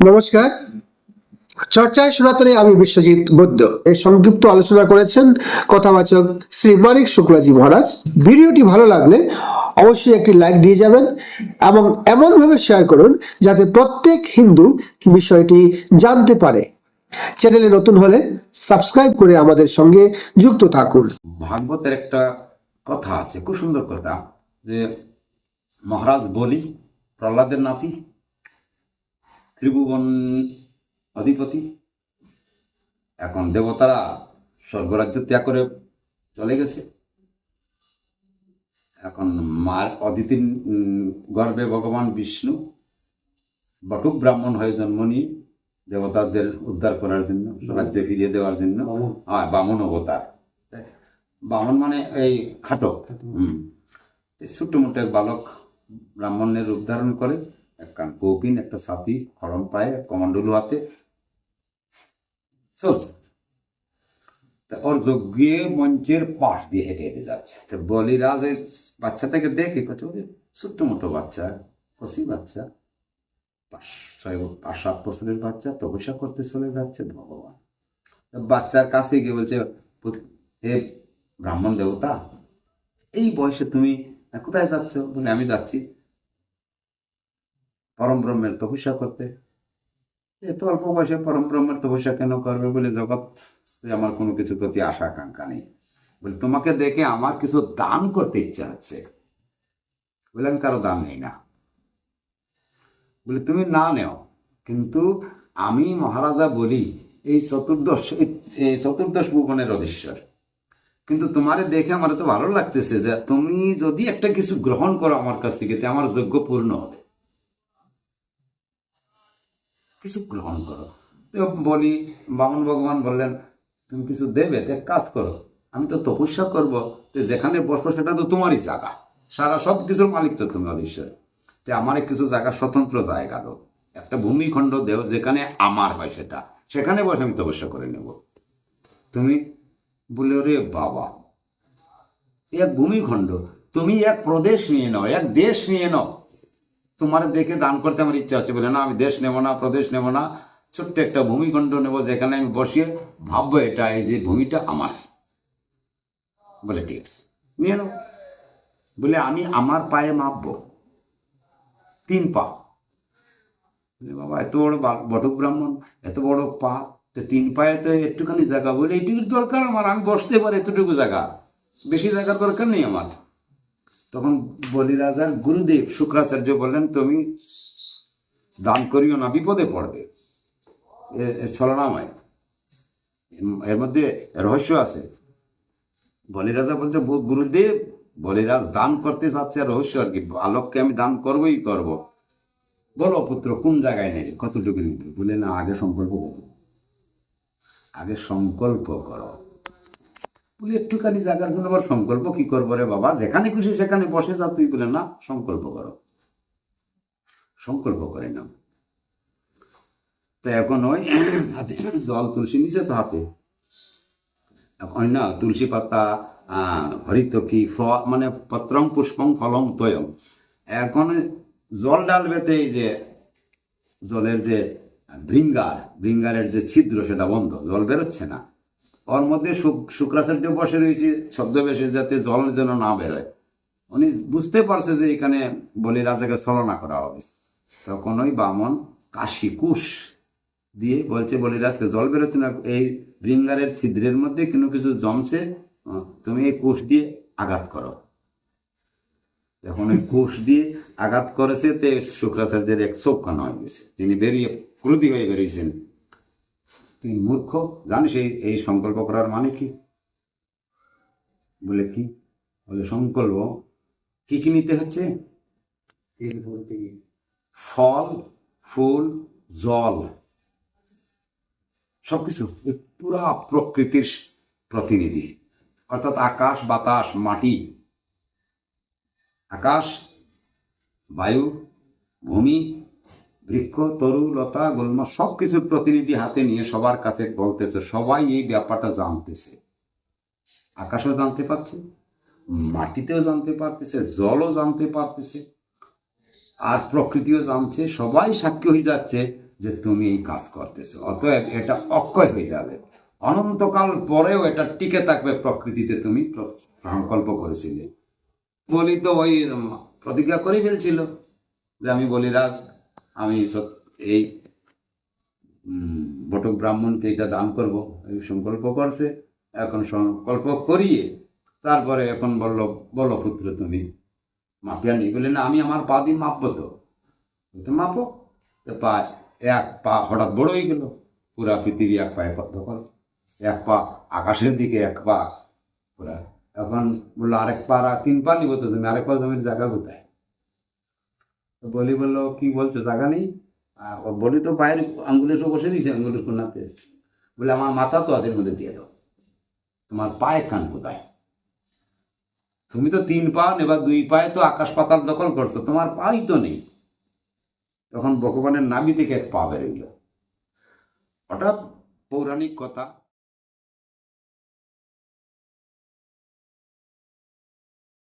নমস্কার। চর্চায় সনাতনে আমি বিশ্বজিৎ বৈদ্য। এই সংক্ষিপ্ত আলোচনা করেছেন কথাবাচক শ্রী মানিক শুক্লাজি মহারাজ। ভিডিওটি ভালো লাগলে অবশ্যই একটি লাইক দিয়ে যাবেন এবং এমনভাবে শেয়ার করুন যাতে প্রত্যেক হিন্দু বিষয়টি জানতে পারে। চ্যানেলে নতুন হলে সাবস্ক্রাইব করে আমাদের সঙ্গে যুক্ত থাকুন। ভাগবতের একটা কথা আছে, খুব সুন্দর কথা, যে মহারাজ বলি, প্রহ্লাদের নাতি ত্রিভুবন অধিপতি। এখন দেবতারা স্বর্গরাজ্য ত্যাগ করে চলে গেছে। এখন মার অদিতির গর্ভে ভগবান বিষ্ণু বটুক ব্রাহ্মণ হয়ে জন্ম নিয়ে দেবতাদের উদ্ধার করার জন্য রাজ্য ফিরিয়ে দেওয়ার জন্য। হ্যাঁ বামন অবতার। বামন মানে এই খাটক ছোট্ট মোটো এক বালক ব্রাহ্মণের রূপ ধারণ করে। এক কান একটা সাথী খড়ম পায়ে চলছে ওর যজ্ঞে মঞ্চের পাশ দিয়ে হেঁটে হেঁটে যাচ্ছে। তো বলিরাজ এই বাচ্চাটাকে দেখে কত ছোট্ট মোটো বাচ্চা কষি বাচ্চা। পাঁচ সাত বছরের বাচ্চা, তপস্যা করতে চলে যাচ্ছে ভগবান। বাচ্চার কাছে গিয়ে বলছে হে ব্রাহ্মণ দেবতা, এই বয়সে তুমি কোথায় যাচ্ছ? বলে, আমি যাচ্ছি। পরম ব্রহ্মের তপস্যা করতে এত অল্প বয়সে পরম ব্রহ্মের তপস্যা কেন করবে বলে জগৎ আমার কোনো কিছু প্রতি আশা আকাঙ্ক্ষা নেই। বলে, তোমাকে দেখে আমার কিছু দান করতে ইচ্ছা হচ্ছে। বলে, আমি কারও দান নেই না। বলে, তুমি না নেও, কিন্তু আমি মহারাজা বলি, এই চতুর্দশ, এই- চতুর্দশ ভুবনের অধীশ্বর। কিন্তু তোমারে দেখে আমার তো ভালো লাগতেছে যে, তুমি যদি একটা কিছু গ্রহণ করো আমার কাছ থেকে, তে আমার যোগ্য পূর্ণ হবে। কিছু গ্রহণ করো। তো বলি, বামন ভগবান বললেন, তুমি কিছু দেবে? তো কাজ করো। আমি তো তপস্যা করব। তো যেখানে বসবো সেটা তো তোমারই জায়গা। সারা সব কিছুর মালিক তো তুমি অধীশ্বর তো আমার কিছু জায়গা স্বতন্ত্র জায়গা দাও। একটা ভূমিখণ্ড দেও, যেখানে আমার হয় সেটা। সেখানে বসে আমি তপস্যা করে নেব। তুমি বলে রে বাবা! এক ভূমিখণ্ড। তুমি এক প্রদেশ নিয়ে নাও, এক দেশ নিয়ে নাও। তোমার দেখে দান করতে আমার ইচ্ছা হচ্ছে বলে, না, আমি দেশ নেব না, প্রদেশ নেব না, ছোট্ট একটা ভূমিখণ্ড নেব যেখানে আমি বসিয়ে ভাববো এটা, এই যে ভূমিটা আমার। বলে, ঠিক আছে, নিয়ে নাও। বলে, আমি আমার পায়ে মাপবো, তিন পা। বাবা, এত বড় বটক ব্রাহ্মণ, এত বড় পা, তো তিন পায়ে তো একটুখানি জায়গা, বলে, এইটুকুর দরকার আমার, আমি বসতে পারি এতটুকু জায়গা। বেশি জায়গার দরকার নেই আমার। তখন বলি রাজার গুরুদেব শুক্রাচার্য বললেন, তুমি দান করিও না, বিপদে পড়বে। ছলনাময়। এর- মধ্যে রহস্য আছে। বলিরাজা বলছে "গু- গুরুদেব, বলিরাজ দান করতে চাচ্ছে রহস্য আর কি। বালককে আমি দান করবই করব। বলো পুত্র, কোন জায়গায় নেই? কতটুকু নিবে বলে, না, আগে সংকল্প আগে সংকল্প করো। বলে একটুখানি জায়গার জন্য আবার সংকল্প কি করব রে বাবা? যেখানে খুশি সেখানে বসে যা, তুই বলে না, সংকল্প করো। সংকল্প করে না তো এখন ওই হাতে জল তুলসী নিচে তো হাতে। এখন না, তুলসী পাতা হরিতকি ফ মানে পত্রং পুষ্পং ফলং তয়ং। এখন জল ডালবে তো এই যে জলের যে ভৃঙ্গার, ভৃঙ্গারের যে ছিদ্র, সেটা বন্ধ, জল বেরোচ্ছে না। ওর মধ্যে শুক- শুক্রাচার্য বসে রয়েছে, ছদ্মবেশে যাতে জল যেন না বেরোয়। উনি বুঝতে পারছে যে এখানে বলি রাজাকে ছলনা করা হবে। তখন ওই বামন কাশি কুশ দিয়ে বলছে বলিরাজকে জল বেরোচ্ছে না, এই রিঙ্গারের ছিদ্রের মধ্যে কোনো কিছু জমছে তুমি এই কোষ দিয়ে আঘাত করো। এখন ওই কোষ দিয়ে আঘাত করেছে, তে শুক্রাচার্যের এক চোখ কানা হয়ে গেছে। তিনি বেরিয়ে ক্রোধী হয়ে বেরিয়েছেন। তুই মূর্খ। জানিস এই এই সংকল্প করার মানে কি? বলে কি? বলে সংকল্প কি কি নিতে হচ্ছে? ফল ফুল জল। সবকিছু। পুরা প্রকৃতির প্রতিনিধি। অর্থাৎ আকাশ বাতাস মাটি। আকাশ বায়ু ভূমি বৃক্ষ, তরু, লতা, গুল্ম সবকিছুর প্রতিনিধি হাতে নিয়ে সবার কাছে বলতেছে, সবাই এই ব্যাপারটা জানতেছে। আকাশও জানতে পারছে, মাটিতেও জানতে পারতেছে, জলও জানতে পারতেছে, আর প্রকৃতিও জানছে, সবাই সাক্ষী হয়ে যাচ্ছে যে তুমি এই কাজ করতেছো। অতএব এটা অক্ষয় হয়ে যাবে। অনন্তকাল পরেও এটা টিকে থাকবে প্রকৃতিতে তুমি সংকল্প করেছিলে। বলি তো ওই প্রতিজ্ঞা করে ফেলছিল যে আমি বলিরাজ আমি সত- এই বটক ব্রাহ্মণকে এটা দান করব। এই সংকল্প করছে। এখন সংকল্প করিয়ে তারপরে এখন বলল বলো পুত্র তুমি মাপিয়া নিয়ে বললেন আমি আমার পা দিয়ে মাপবো তো। বলতে, মাপো। তো পা এক পা হঠাৎ বড় হয়ে গেল। পুরা পৃথিবী এক পায়ে দখল এক পা আকাশের দিকে এক পা পুরা। এখন বলল আরেক পা তিন পা নিব তো তুমি আরেক পা জমির জায়গা কোথায়? তো বলি বলল, কি বলছো? জায়গা নেই? আর বলি, তো পায়ের আঙ্গুলের সব বসে দিয়েছে আঙ্গুলের কোনাতে। বলে, আমার মাথা তো আছে মধ্যে দিয়ে দাও। তোমার পায়ে কান কোথায়? তুমি তো তিন পা, এবার দুই পায়ে তো আকাশ পাতাল দখল করছ, তোমার পাই তো নেই। তখন ভগবানের নাবি থেকে এক পা বেরোইল হঠাৎ পৌরাণিক কথা